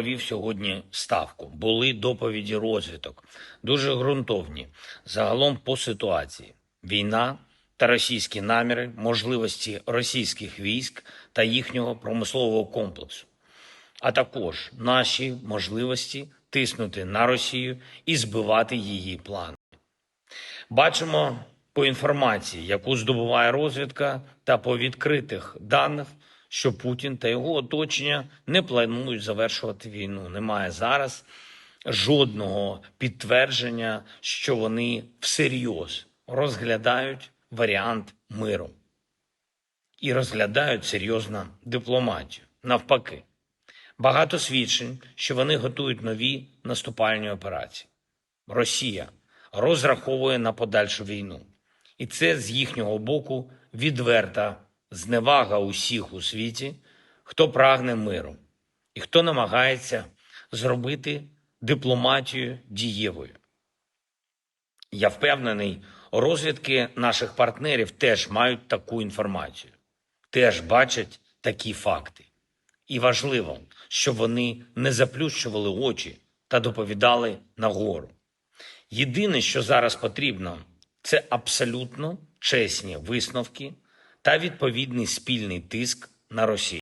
провів сьогодні ставку. Були доповіді розвиток, дуже ґрунтовні. Загалом по ситуації: війна та російські наміри, можливості російських військ та їхнього промислового комплексу, а також наші можливості тиснути на Росію і збивати її плани. Бачимо по інформації, яку здобуває розвідка, та по відкритих даних, що Путін та його оточення не планують завершувати війну. Немає зараз жодного підтвердження, що вони всерйоз розглядають варіант миру і розглядають серйозно дипломатію. Навпаки, багато свідчень, що вони готують нові наступальні операції. Росія розраховує на подальшу війну. І це з їхнього боку відверта зневага усіх у світі, хто прагне миру і хто намагається зробити дипломатію дієвою. Я впевнений, розвідки наших партнерів теж мають таку інформацію, теж бачать такі факти. І важливо, щоб вони не заплющували очі та доповідали нагору. Єдине, що зараз потрібно, це абсолютно чесні висновки та відповідний спільний тиск на Росію.